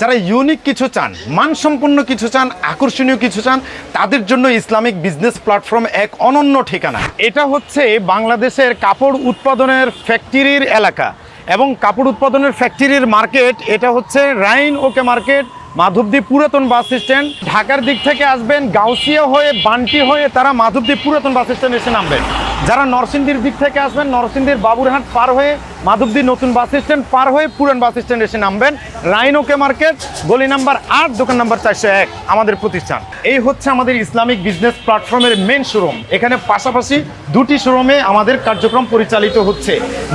যারা ইউনিক কিছু চান, মানসম্পন্ন কিছু চান, আকর্ষণীয় কিছু চান, তাদের জন্য ইসলামিক বিজনেস প্ল্যাটফর্ম এক অনন্য ঠিকানা। এটা হচ্ছে বাংলাদেশের কাপড় উৎপাদনের ফ্যাক্টরির এলাকা এবং কাপড় উৎপাদনের ফ্যাক্টরির মার্কেট এটা হচ্ছে রাইন ওকে মার্কেট মাধবদী পুরাতন বাস স্ট্যান্ড। ঢাকার দিক থেকে আসবেন, গাউসিয়া হয়ে বান্টি হয়ে তারা মাধবদী পুরাতন বাস স্ট্যান্ড এসে নামবেন। যারা নরসিংদীর দিক থেকে আসবেন, নরসিংদীর বাবুরহাট পার হয়ে মাধবদী নতুন বাস স্ট্যান্ড পার হয়ে পুরান বাস স্ট্যান্ড এসে নামবেন। রাইন ওকে মার্কেট, গলি নাম্বার আট, দোকান নাম্বার চারশো এক, আমাদের প্রতিষ্ঠান। এই হচ্ছে আমাদের ইসলামিক বিজনেস প্ল্যাটফর্মের মেন শোরুম এখানে পাশাপাশি দুটি শোরুমে আমাদের কার্যক্রম পরিচালিত হচ্ছে।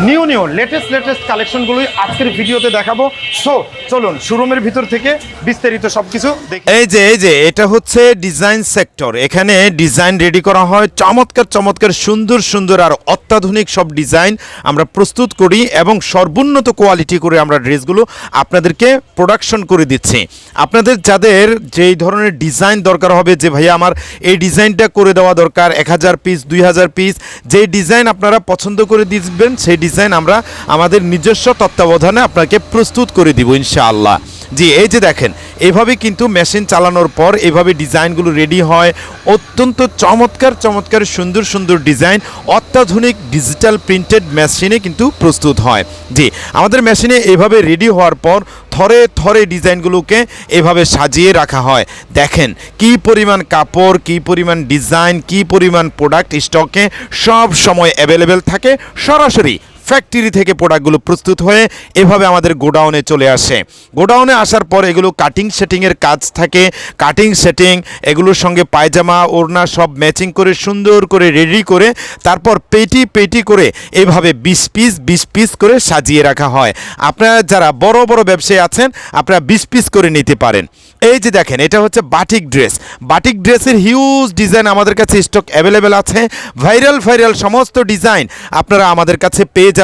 নিউ নিউ লেটেস্ট লেটেস্ট কালেকশনগুলোই আজকের ভিডিওতে দেখাবো। সো চলুন শোরুমের ভিতর থেকে বিস্তারিত সবকিছু দেখি। এই যে এই যে, এটা হচ্ছে ডিজাইন সেক্টর এখানে ডিজাইন রেডি করা হয়। চমৎকার চমৎকার, সুন্দর সুন্দর সুন্দর আর অত্যাধুনিক সব ডিজাইন আমরা প্রস্তুত করি এবং সর্বোন্নত কোয়ালিটি করে আমরা ড্রেসগুলো আপনাদেরকে প্রোডাকশন করে দিচ্ছি। আপনাদের যাদের যেই ধরনের ডিজাইন দরকার হবে যে ভাইয়া আমার এই ডিজাইনটা করে দেওয়া দরকার, এক হাজার পিস দুই হাজার পিস যেই ডিজাইন আপনারা পছন্দ করে দিবেন, সেই ডিজাইন আমরা আমাদের নিজস্ব তত্ত্বাবধানে আপনাকে প্রস্তুত করে দিব ইনশাআল্লাহ। জি, এই যে দেখেন এভাবে কিন্তু মেশিন চালানোর পর এভাবে ডিজাইনগুলো রেডি হয়। অত্যন্ত চমৎকার চমৎকার, সুন্দর সুন্দর ডিজাইন। অত্যাধুনিক ডিজিটাল প্রিন্টেড মেশিনে কিন্তু প্রস্তুত হয়। জি, আমাদের মেশিনে এভাবে রেডি হওয়ার পর থরে থরে ডিজাইনগুলোকে এভাবে সাজিয়ে রাখা হয়। দেখেন, কি পরিমাণ কাপড়, কি পরিমাণ ডিজাইন, কি পরিমাণ প্রোডাক্ট স্টকে সব সময় অ্যাভেলেবেল থাকে। সরাসরি ফ্যাক্টরি থেকে প্রোডাক্টগুলো প্রস্তুত হয়ে এভাবে আমাদের গোডাউনে চলে আসে। গোডাউনে আসার পর এগুলো কাটিং সেটিংয়ের কাজ থাকে। কাটিং সেটিং এগুলোর সঙ্গে পায়জামা, ওড়না সব ম্যাচিং করে, সুন্দর করে রেডি করে, তারপর পেটি পেটি করে এভাবে বিশ পিস বিশ পিস করে সাজিয়ে রাখা হয়। আপনারা যারা বড় বড় ব্যবসায়ী আছেন, আপনারা বিশ পিস করে নিতে পারেন। এই যে দেখেন, এটা হচ্ছে বাটিক ড্রেস বাটিক ড্রেসের হিউজ ডিজাইন আমাদের কাছে স্টক অ্যাভেলেবেল আছে। ভাইরাল ভাইরাল সমস্ত ডিজাইন আপনারা আমাদের কাছে পেয়ে যাবেন।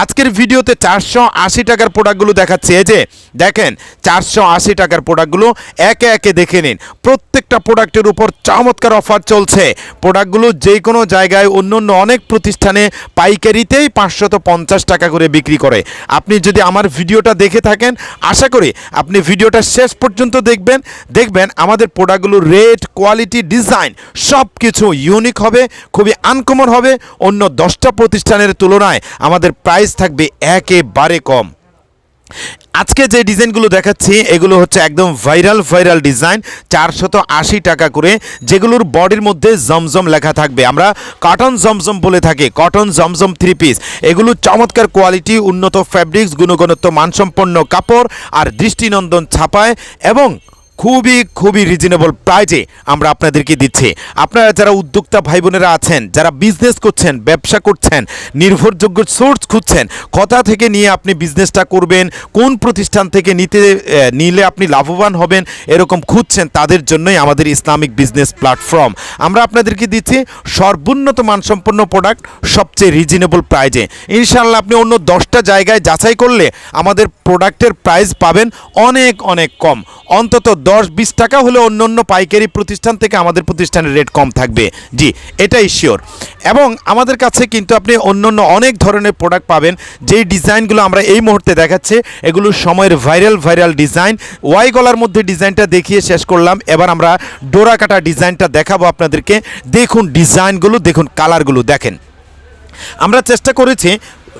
আজকের ভিডিওতে চারশো আশি টাকার প্রোডাক্টগুলো দেখাচ্ছে। এই যে দেখেন, চারশো আশি টাকার প্রোডাক্টগুলো একে একে দেখে নিন। প্রত্যেকটা প্রোডাক্টের উপর চমৎকার অফার চলছে। প্রোডাক্টগুলো যে কোনো জায়গায় অন্য অন্য অনেক প্রতিষ্ঠানে পাইকারিতেই পাঁচশত পঞ্চাশ টাকা করে বিক্রি করে। আপনি যদি আমার ভিডিওটা দেখে থাকেন, আশা করি আপনি ভিডিওটা শেষ পর্যন্ত দেখবেন। দেখবেন আমাদের প্রোডাক্টগুলোর রেট, কোয়ালিটি, ডিজাইন সব কিছু ইউনিক হবে, খুবই আনকমন হবে। অন্য দশটা প্রতিষ্ঠানের তুলনায় আমাদের প্রাইস থাকবে একেবারে কম। আজকে যে ডিজাইনগুলো দেখাচ্ছি, এগুলো হচ্ছে একদম ভাইরাল ভাইরাল ডিজাইন, চারশত আশি টাকা করে, যেগুলোর বডির মধ্যে জমজম লেখা থাকবে। আমরা কটন জমজম বলে থাকি কটন জমজম থ্রি পিস এগুলো চমৎকার কোয়ালিটি উন্নত ফ্যাব্রিক্স গুণগণত্ব মানসম্পন্ন কাপড় আর দৃষ্টিনন্দন ছাপায় এবং খুবই খুবই রিজনেবল প্রাইজে আমরা আপনাদেরকে দিচ্ছি। আপনারা যারা উদ্যোক্তা ভাই বোনেরা আছেন, যারা বিজনেস করছেন, ব্যবসা করছেন, নির্ভরযোগ্য সোর্স খুঁজছেন, কথা থেকে নিয়ে আপনি বিজনেসটা করবেন, কোন প্রতিষ্ঠান থেকে নিতে নিলে আপনি লাভবান হবেন, এরকম খুঁজছেন, তাদের জন্যই আমাদের ইসলামিক বিজনেস প্ল্যাটফর্ম আমরা আপনাদেরকে দিচ্ছি সর্বোন্নত মানসম্পন্ন প্রোডাক্ট সবচেয়ে রিজনেবল প্রাইজে ইনশাআল্লাহ আপনি অন্য দশটা জায়গায় যাচাই করলে আমাদের প্রোডাক্টের প্রাইস পাবেন অনেক অনেক কম। অন্তত দশ বিশ টাকা হলে অন্য অন্য পাইকারি প্রতিষ্ঠান থেকে আমাদের প্রতিষ্ঠানের রেট কম থাকবে। জি, এটাই শিওর এবং আমাদের কাছে কিন্তু আপনি অন্য অন্য অনেক ধরনের প্রোডাক্ট পাবেন। যেই ডিজাইনগুলো আমরা এই মুহূর্তে দেখাচ্ছি, এগুলো সময়ের ভাইরাল ভাইরাল ডিজাইন ওয়াই গলার মধ্যে ডিজাইনটা দেখিয়ে শেষ করলাম। এবার আমরা ডোরা কাটা ডিজাইনটা দেখাবো আপনাদেরকে। দেখুন ডিজাইনগুলো, দেখুন কালারগুলো দেখেন। আমরা চেষ্টা করেছি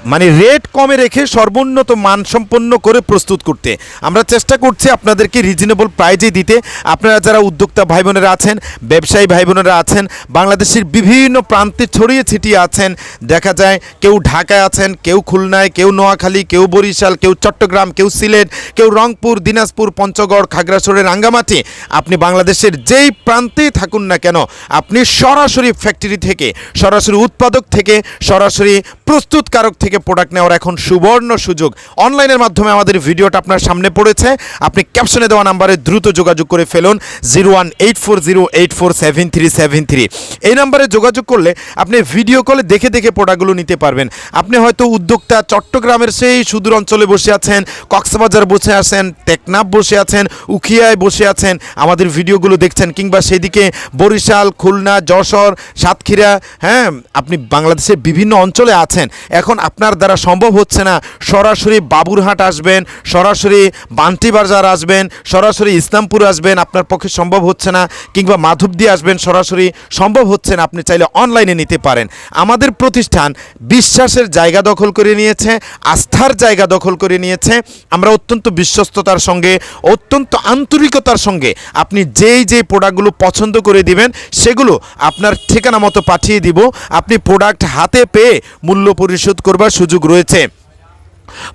মানে রেট কমে রেখে সর্বোন্নত মানসম্পন্ন করে প্রস্তুত করতে। আমরা চেষ্টা করছি আপনাদেরকে রিজনেবল প্রাইজে দিতে। আপনারা যারা উদ্যোক্তা ভাই বোনেরা আছেন, ব্যবসায়ী ভাই বোনেরা আছেন, বাংলাদেশের বিভিন্ন প্রান্তে ছড়িয়ে ছিটিয়ে আছেন, দেখা যায় কেউ ঢাকায় আছেন, কেউ খুলনায়, কেউ নোয়াখালী, কেউ বরিশাল, কেউ চট্টগ্রাম, কেউ সিলেট, কেউ রংপুর, দিনাজপুর, পঞ্চগড়, খাগড়াছড়ি, রাঙ্গামাটি। আপনি বাংলাদেশের যেই প্রান্তেই থাকুন না কেন, আপনি সরাসরি ফ্যাক্টরি থেকে, সরাসরি উৎপাদক থেকে, সরাসরি প্রস্তুতকারক থেকে প্রোডাক্ট নেওয়ার এখন সুবর্ণ সুযোগ। অনলাইনের মাধ্যমে আমাদের ভিডিওটা আপনার সামনে পড়েছে। আপনি ক্যাপশনে দেওয়া নাম্বারে দ্রুত যোগাযোগ করে ফেলুন zero one eight four zero eight four seven three seven three এই নাম্বারে যোগাযোগ করলে আপনি ভিডিও কলে দেখে দেখে প্রোডাক্টগুলো নিতে পারবেন। আপনি হয়তো উদ্যোক্তা চট্টগ্রামের সেই সুদূর অঞ্চলে বসে আছেন, কক্সবাজার বসে আছেন, টেকনাফ বসে আছেন, উখিয়ায় বসে আছেন, আমাদের ভিডিওগুলো দেখছেন, কিংবা সেদিকে বরিশাল, খুলনা, যশোর, সাতক্ষীরা হ্যাঁ আপনি বাংলাদেশের বিভিন্ন অঞ্চলে আছেন। এখন আপনার দ্বারা সম্ভব হচ্ছে না। সরাসরি বাবুরহাট আসবেন, সরাসরি বান্টি বাজার আসবেন, সরাসরি ইসলামপুর আসবেন, আপনার পক্ষে সম্ভব হচ্ছে না। কিংবা মাধবদী আসবেন, সরাসরি সম্ভব হচ্ছে না, আপনি চাইলে অনলাইনে নিতে পারেন। আমাদের প্রতিষ্ঠান বিশ্বাসের জায়গা দখল করে নিয়েছে, আস্থার জায়গা দখল করে নিয়েছে। আমরা অত্যন্ত বিশ্বস্ততার সঙ্গে, অত্যন্ত আন্তরিকতার সঙ্গে আপনি যেই যেই প্রোডাক্টগুলো পছন্দ করে দিবেন, সেগুলো আপনার ঠিকানা মতো পাঠিয়ে দিব। আপনি প্রোডাক্ট হাতে পেয়ে মূল্য পরিশোধ করবার সুযোগ রয়েছে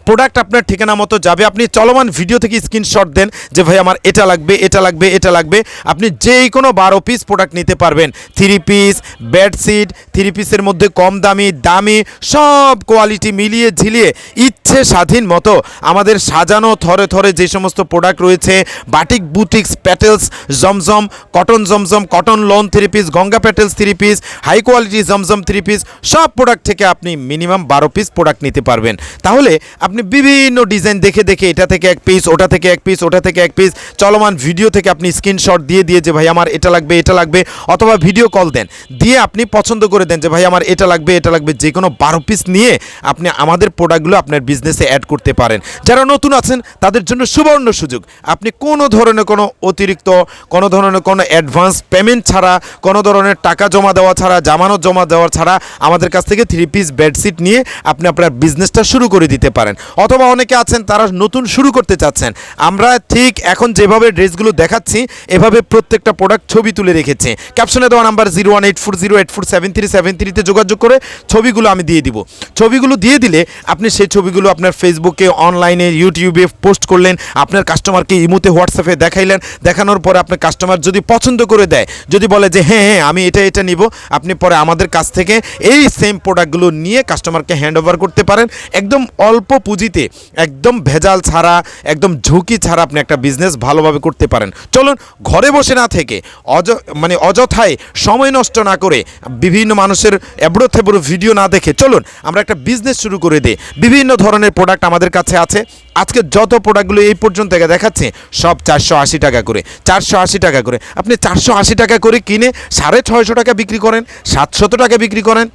প্রোডাক্ট আপনার ঠিকানা মতো যাবে। আপনি চলমান ভিডিও থেকে স্ক্রিনশট দেন যে, ভাই, আমার এটা লাগবে এটা লাগবে এটা লাগবে। আপনি যেই কোনো বারো পিস প্রোডাক্ট নিতে পারবেন। থ্রি পিস বেডশিট থ্রি পিসের মধ্যে কম দামি দামি, সব কোয়ালিটি মিলিয়ে ঝিলিয়ে ইচ্ছে স্বাধীন মতো আমাদের সাজানো, থরে থরে যে সমস্ত প্রোডাক্ট রয়েছে batik boutiques petals Zamzam cotton Zamzam cotton lawn three piece Ganga petals three piece high quality Zamzam three piece সব প্রোডাক্ট থেকে আপনি মিনিমাম বারো পিস প্রোডাক্ট নিতে পারবেন। তাহলে আপনি বিভিন্ন ডিজাইন দেখে দেখে এটা থেকে এক পিস ওটা থেকে এক পিস ওটা থেকে এক পিস চলমান ভিডিও থেকে আপনি স্ক্রিনশট দিয়ে দিয়ে যে, ভাই, আমার এটা লাগবে এটা লাগবে, অথবা ভিডিও কল দেন। দিয়ে আপনি পছন্দ করে দেন যে, ভাই, আমার এটা লাগবে এটা লাগবে। যে কোনো বারো পিস নিয়ে আপনি আমাদের প্রোডাক্টগুলো আপনার বিজনেসে অ্যাড করতে পারেন। যারা নতুন আছেন, তাদের জন্য সুবর্ণ সুযোগ। আপনি কোনো ধরনের কোনো অতিরিক্ত, কোনো ধরনের কোনো অ্যাডভান্স পেমেন্ট ছাড়া, কোনো ধরনের টাকা জমা দেওয়া ছাড়া, জামানত জমা দেওয়া ছাড়া আমাদের কাছ থেকে থ্রি পিস বেডশিট নিয়ে আপনি আপনার বিজনেসটা শুরু করে দিতে পারেন। অথবা অনেকে আছেন, তারা নতুন শুরু করতে চাচ্ছেন। আমরা ঠিক এখন যেভাবে ড্রেসগুলো দেখাচ্ছি, এভাবে প্রত্যেকটা প্রোডাক্ট ছবি তুলে রেখেছি। ক্যাপশনে দেওয়া number zero one eight four zero eight four seven three seven থ্রিতে যোগাযোগ করে ছবিগুলো আমি দিয়ে দিব। ছবিগুলো দিয়ে দিলে আপনি সেই ছবিগুলো আপনার ফেসবুকে অনলাইনে ইউটিউবে পোস্ট করলেন, আপনার কাস্টমারকে ইমুতে হোয়াটসঅ্যাপে দেখাইলেন। দেখানোর পরে আপনার কাস্টমার যদি পছন্দ করে দেয়, যদি বলে যে হ্যাঁ হ্যাঁ আমি এটা এটা নিব, আপনি পরে আমাদের কাছ থেকে এই সেম প্রোডাক্টগুলো নিয়ে কাস্টমারকে হ্যান্ড ওভার করতে পারেন। একদম অল্প পুঁজিতে একদম ভেজাল ছাড়া, একদম ঝুঁকি ছাড়া আপনি একটা বিজনেস ভালোভাবে করতে পারেন। চলুন, ঘরে বসে না থেকে অজ মানে অযথায় সময় নষ্ট না করে বিভিন্ন মানুষের এবড়ো থেবড়ো ভিডিও না দেখে চলুন, আমরা একটা বিজনেস শুরু করে দিই। বিভিন্ন ধরনের প্রোডাক্ট আমাদের কাছে আছে। আজকে যত প্রোডাক্টগুলো এই পর্যন্ত দেখাচ্ছে, সব চারশো আশি টাকা করে, চারশো আশি টাকা করে। আপনি চারশো আশি টাকা করে কিনে সাড়ে ছয়শো টাকা বিক্রি করেন, সাতশত টাকা বিক্রি করেন।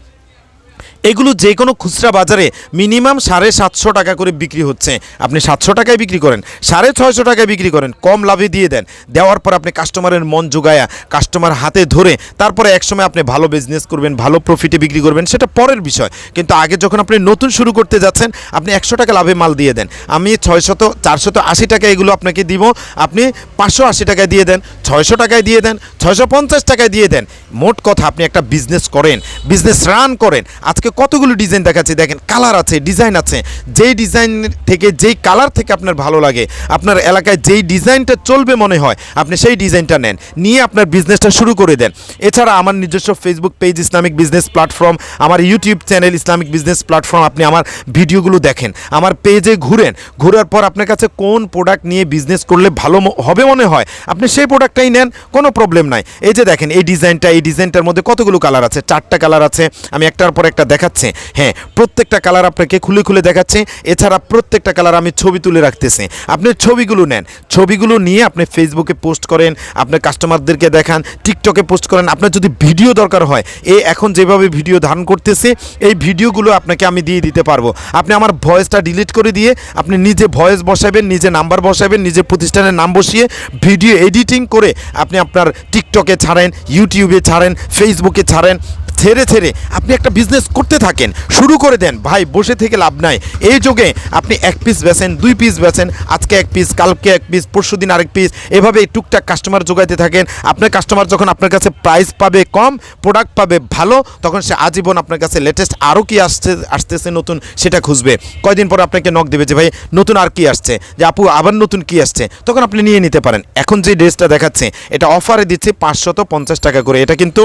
এগুলো যে কোনো খুচরা বাজারে মিনিমাম সাড়ে সাতশো টাকা করে বিক্রি হচ্ছে। আপনি সাতশো টাকায় বিক্রি করেন, সাড়ে ছয়শো টাকায় বিক্রি করেন, কম লাভে দিয়ে দেন। দেওয়ার পর আপনি কাস্টমারের মন জোগায়া কাস্টমার হাতে ধরে, তারপরে একসময় আপনি ভালো বিজনেস করবেন, ভালো প্রফিটে বিক্রি করবেন, সেটা পরের বিষয়। কিন্তু আগে যখন আপনি নতুন শুরু করতে যাচ্ছেন, আপনি একশো টাকা লাভে মাল দিয়ে দেন। আমি ছয়শত, চারশত আশি টাকা এগুলো আপনাকে দিব, আপনি পাঁচশো আশি টাকায় দিয়ে দেন, ছয়শো টাকায় দিয়ে দেন, ছয়শো পঞ্চাশ টাকায় দিয়ে দেন। মোট কথা, আপনি একটা বিজনেস করেন বিজনেস রান করেন। আজকে কতগুলো ডিজাইন দেখাচ্ছি, দেখেন কালার আছে ডিজাইন আছে। যেই ডিজাইন থেকে, যেই কালার থেকে আপনার ভালো লাগে, আপনার এলাকায় যেই ডিজাইনটা চলবে মনে হয়, আপনি সেই ডিজাইনটা নেন। নিয়ে আপনার বিজনেসটা শুরু করে দেন। এছাড়া আমার নিজস্ব Facebook page Islamic business platform আমার YouTube channel Islamic business platform আপনি আমার ভিডিওগুলো দেখেন। আমার পেজে ঘুরেন। ঘোরার পর আপনার কাছে কোন প্রোডাক্ট নিয়ে বিজনেস করলে ভালো হবে মনে হয়, আপনি সেই প্রোডাক্টটাই নেন, কোনো প্রবলেম নাই। এই যে দেখেন, এই ডিজাইনটা এই ডিজাইনটার মধ্যে কতগুলো কালার আছে? চারটা কালার আছে, আমি একটার পর একটা দেখাচ্ছে। হ্যাঁ প্রত্যেকটা কালার আপনাকে খুলে খুলে দেখাচ্ছে। এছাড়া প্রত্যেকটা কালার আমি ছবি তুলে রাখতেছি। আপনি ছবিগুলো নেন। ছবিগুলো নিয়ে আপনি ফেসবুকে পোস্ট করেন আপনার কাস্টমারদেরকে দেখান টিকটকে পোস্ট করেন। আপনার যদি ভিডিও দরকার হয় এই এখন যেভাবে ভিডিও ধারণ করতেছে, এই ভিডিওগুলো আপনাকে আমি দিয়ে দিতে পারব। আপনি আমার ভয়েসটা ডিলিট করে দিয়ে, আপনি নিজে ভয়েস বসাবেন, নিজে নাম্বার বসাবেন নিজে প্রতিষ্ঠানের নাম বসিয়ে ভিডিও এডিটিং করে আপনি আপনার টিকটকে ছাড়েন ইউটিউবে ছাড়েন ফেসবুকে ছাড়েন ছেড়ে ছেড়ে আপনি একটা বিজনেস করতে থাকেন, শুরু করে দেন। ভাই, বসে থেকে লাভ নাই। এই যুগে আপনি এক পিস বেচেন, দুই পিস বেচেন, আজকে এক পিস কালকে এক পিস পরশু দিন আরেক পিস এভাবে টুকটাক কাস্টমার যোগাইতে থাকেন। আপনার কাস্টমার যখন আপনার কাছে প্রাইস পাবে কম প্রোডাক্ট পাবে ভালো, তখন সে আজীবন আপনার কাছে লেটেস্ট আরও কি আসছে, আসতেছে নতুন সেটা খুঁজবে। কয়দিন পর আপনাকে নক দেবে যে, ভাই, নতুন আর কি আসছে? যে, আপু, আবার নতুন কি আসছে? তখন আপনি নিয়ে নিতে পারেন। এখন যে ড্রেসটা দেখাচ্ছে, এটা অফারে দিচ্ছে পাঁচশত পঞ্চাশ টাকা করে। এটা কিন্তু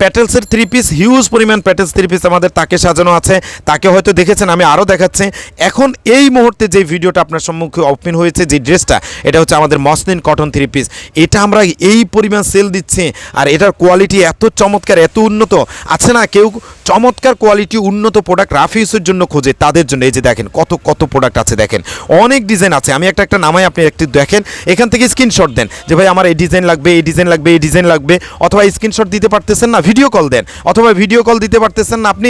প্যাটেলসের থ্রি পিস হিউজ পরিমাণ প্যাটেলস থ্রি পিস আমাদের তাকে সাজানো আছে। তাকে হয়তো দেখেছেন, আমি আরও দেখাচ্ছি। এখন এই মুহূর্তে যে ভিডিওটা আপনার সম্মুখে ওপেন হয়েছে, যে ড্রেসটা এটা হচ্ছে আমাদের মসলিন কটন থ্রি পিস এটা আমরা এই পরিমাণ সেল দিচ্ছি, আর এটার কোয়ালিটি এত চমৎকার, এত উন্নত। আছে না কেউ চমৎকার কোয়ালিটি উন্নত প্রোডাক্ট রাফিউসের জন্য খোঁজে, তাদের জন্য। এই যে দেখেন, কত কত প্রোডাক্ট আছে, দেখেন। অনেক ডিজাইন আছে। আমি একটা একটা নামাই আপনি একটু দেখেন। এখান থেকে স্ক্রিনশট দেন, যে ভাই আমার এই ডিজাইন লাগবে, এই ডিজাইন লাগবে, এই ডিজাইন লাগবে, অথবা স্ক্রিনশট দিতে পারতেছেন পারতেছেন না ভিডিও কল দেন, অথবা ভিডিও কল দিতে পারতেছেন না, আপনি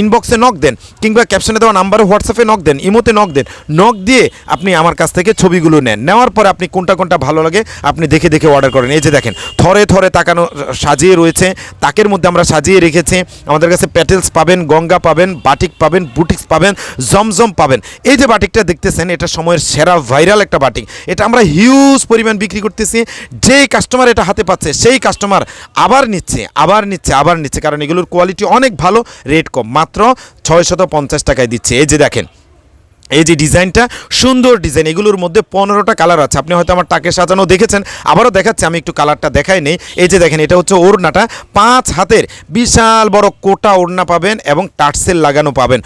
ইনবক্সে নক দেন, কিংবা ক্যাপশনে দেওয়া নাম্বারে হোয়াটসঅ্যাপে নক দেন ইমোতে নক দেন নক দিয়ে আপনি আমার কাছ থেকে ছবিগুলো নেন। নেওয়ার পরে আপনি কোনটা কোনটা ভালো লাগে, আপনি দেখে দেখে অর্ডার করেন। এই যে দেখেন, থরে থরে তাকানো, সাজিয়ে রয়েছে, তাকের মধ্যে আমরা সাজিয়ে রেখেছি, আমাদের কাছে প্যাটেলস পাবেন, গঙ্গা পাবেন বাটিক পাবেন বুটিক্স পাবেন, জমজম পাবেন। এই যে বাটিকটা দেখতেছেন, এটা সময়ের সেরা ভাইরাল একটা বাটিক এটা আমরা হিউজ পরিমাণ বিক্রি করতেছি, যেই কাস্টমার এটা হাতে পাচ্ছে, সেই কাস্টমার আবার নিচ্ছে, আবার নিচ্ছে, আবার নিচ্ছে। কারণ এগুলোর কোয়ালিটি অনেক ভালো রেট কম। মাত্র ছয়শত পঞ্চাশ টাকায় দিচ্ছে। এই যে দেখেন, এই যে ডিজাইনটা, সুন্দর ডিজাইন। এগুলোর মধ্যে পনেরোটা কালার আছে। আপনি হয়তো আমার টাকে সাজানো দেখেছেন, আবারও দেখাচ্ছি, আমি একটু কালারটা দেখাই নেই। এই যে দেখেন, এটা হচ্ছে ওড়নাটা। পাঁচ হাতের বিশাল বড় কোটা ওড়না পাবেন এবং টাটসেল লাগানো পাবেন।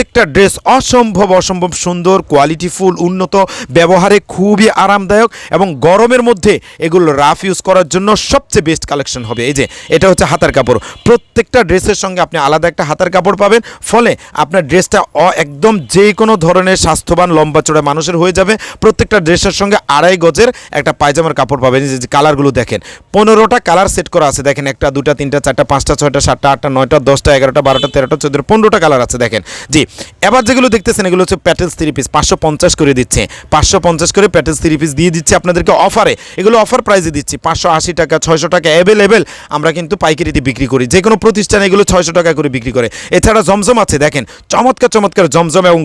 প্রত্যেকটা ড্রেস অসম্ভব অসম্ভব সুন্দর কোয়ালিটিফুল উন্নত, ব্যবহারে খুবই আরামদায়ক এবং গরমের মধ্যে এগুলো রাফ ইউজ করার জন্য সবচেয়ে বেস্ট কালেকশন হবে। এই যে, এটা হচ্ছে হাতার কাপড়। প্রত্যেকটা ড্রেসের সঙ্গে আপনি আলাদা একটা হাতার কাপড় পাবেন, ফলে আপনার ড্রেসটা অ- একদম যে কোনো ধরনের স্বাস্থ্যবান, লম্বা চড়া মানুষের হয়ে যাবে। প্রত্যেকটা ড্রেসের সঙ্গে আড়াই গজের একটা পায়জামার কাপড় পাবেন। যে কালারগুলো দেখেন, পনেরোটা কালার সেট করা আছে। দেখেন, একটা, দুটা, তিনটা, চারটা, পাঁচটা, ছয়টা, সাতটা, আটটা, নয়টা, দশটা, এগারোটা, বারোটা, তেরোটা, চোদ্দোটা, পনেরোটা কালার আছে। দেখেন, জি এবার যেগুলো দেখতেছেন, এগুলো হচ্ছে প্যাটেলস থ্রি পিস পাঁচশো পঞ্চাশ করে দিচ্ছে। পাঁচশো পঞ্চাশ করে প্যাটেলস থ্রি পিস দিয়ে দিচ্ছে আপনাদেরকে অফারে এগুলো অফার প্রাইসে দিচ্ছি, পাঁচশো আশি টাকা, ছয়শো টাকা অ্যাভেলেবেল আমরা কিন্তু পাইকারিতে বিক্রি করি যে কোনো প্রতিষ্ঠানে এগুলো ছয়শো টাকা করে বিক্রি করে। এছাড়া জমজম আছে, দেখেন, চমৎকার চমৎকার জমজম এবং